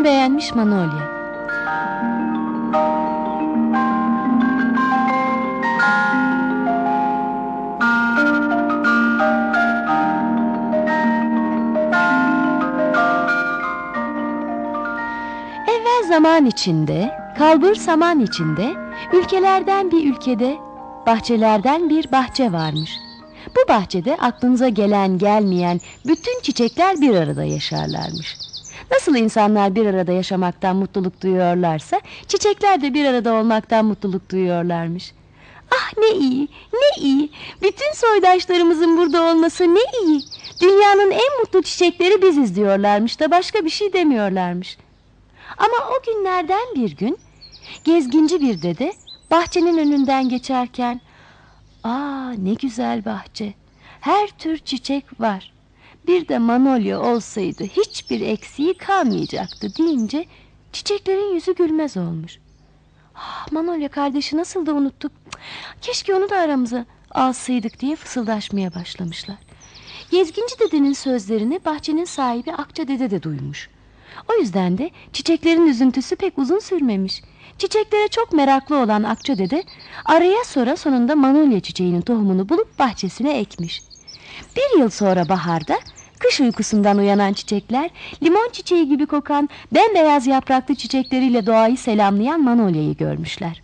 Kendini beğenmiş Manolya. Evvel zaman içinde, kalbur saman içinde, ülkelerden bir ülkede, bahçelerden bir bahçe varmış. Bu bahçede aklınıza gelen gelmeyen bütün çiçekler bir arada yaşarlarmış. Nasıl insanlar bir arada yaşamaktan mutluluk duyuyorlarsa, çiçekler de bir arada olmaktan mutluluk duyuyorlarmış. Ah ne iyi, ne iyi. Bütün soydaşlarımızın burada olması ne iyi. Dünyanın en mutlu çiçekleri biziz diyorlarmış da başka bir şey demiyorlarmış. Ama o günlerden bir gün gezginci bir dede bahçenin önünden geçerken ''Aa ne güzel bahçe. Her tür çiçek var. Bir de manolya olsaydı hiçbir eksiği kalmayacaktı.'' deyince çiçeklerin yüzü gülmez olmuş. Ah, manolya kardeşi nasıl da unuttuk. Keşke onu da aramıza alsaydık diye fısıldaşmaya başlamışlar. Gezginci dedenin sözlerini bahçenin sahibi Akça dede de duymuş. O yüzden de çiçeklerin üzüntüsü pek uzun sürmemiş. Çiçeklere çok meraklı olan Akça dede araya sonra sonunda manolya çiçeğinin tohumunu bulup bahçesine ekmiş. Bir yıl sonra baharda kış uykusundan uyanan çiçekler limon çiçeği gibi kokan bembeyaz yapraklı çiçekleriyle doğayı selamlayan manolyayı görmüşler.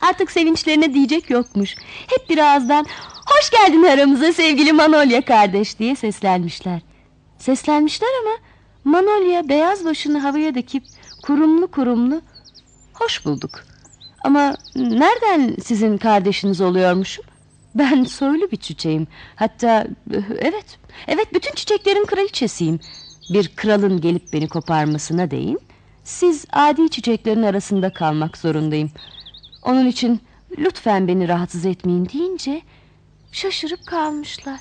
Artık sevinçlerine diyecek yokmuş. Hep bir ağızdan hoş geldin aramıza sevgili Manolya kardeş diye seslenmişler. Seslenmişler ama Manolya beyaz başını havaya dikip kurumlu kurumlu hoş bulduk. Ama nereden sizin kardeşiniz oluyormuşum? Ben soylu bir çiçeğim. Hatta evet, evet bütün çiçeklerin kraliçesiyim. Bir kralın gelip beni koparmasına değin. Siz adi çiçeklerin arasında kalmak zorundayım. Onun için lütfen beni rahatsız etmeyin deyince şaşırıp kalmışlar.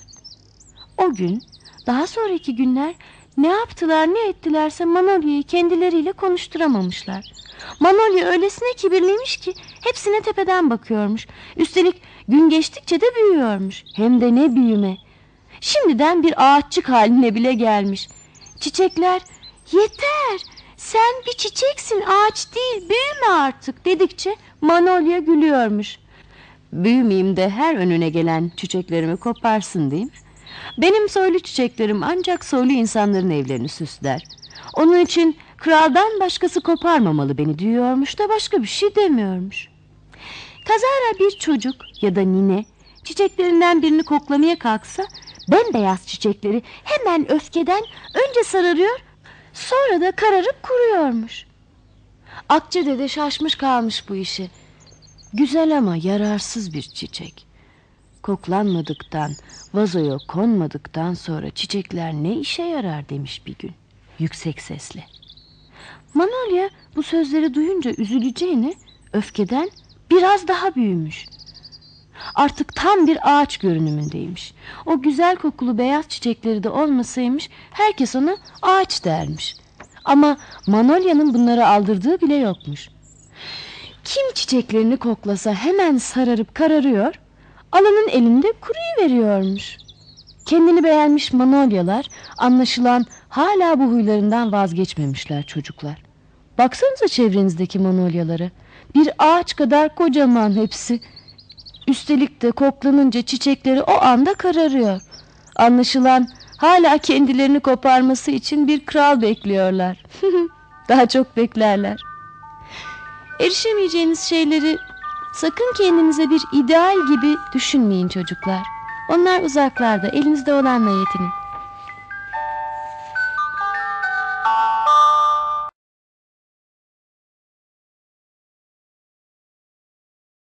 O gün, daha sonraki günler ne yaptılar ne ettilerse Manolya'yı kendileriyle konuşturamamışlar. Manolya öylesine kibirliymiş ki hepsine tepeden bakıyormuş. Üstelik gün geçtikçe de büyüyormuş. Hem de ne büyüme. Şimdiden bir ağaççık haline bile gelmiş. Çiçekler yeter sen bir çiçeksin ağaç değil büyüme artık dedikçe Manolya gülüyormuş. Büyümeyeyim de her önüne gelen çiçeklerimi koparsın değil mi? Benim soylu çiçeklerim ancak soylu insanların evlerini süsler. Onun için kraldan başkası koparmamalı beni diyormuş da başka bir şey demiyormuş. Kazara bir çocuk ya da nine çiçeklerinden birini koklamaya kalksa bembeyaz çiçekleri hemen öfkeden önce sararıyor sonra da kararıp kuruyormuş. Akçe dede şaşmış kalmış bu işi. Güzel ama yararsız bir çiçek. Koklanmadıktan, vazoya konmadıktan sonra çiçekler ne işe yarar demiş bir gün yüksek sesle. Manolya bu sözleri duyunca üzüleceğine öfkeden biraz daha büyümüş. Artık tam bir ağaç görünümündeymiş. O güzel kokulu beyaz çiçekleri de olmasaymış herkes ona ağaç dermiş. Ama Manolya'nın bunları aldırdığı bile yokmuş. Kim çiçeklerini koklasa hemen sararıp kararıyor, alanın elinde kuruyu veriyormuş. Kendini beğenmiş manolyalar anlaşılan hala bu huylarından vazgeçmemişler çocuklar. Baksanıza çevrenizdeki manolyaları. Bir ağaç kadar kocaman hepsi. Üstelik de koklanınca çiçekleri o anda kararıyor. Anlaşılan hala kendilerini koparması için bir kral bekliyorlar. Daha çok beklerler. Erişemeyeceğiniz şeyleri sakın kendinize bir ideal gibi düşünmeyin çocuklar. Onlar uzaklarda, elinizde olanla yetinin.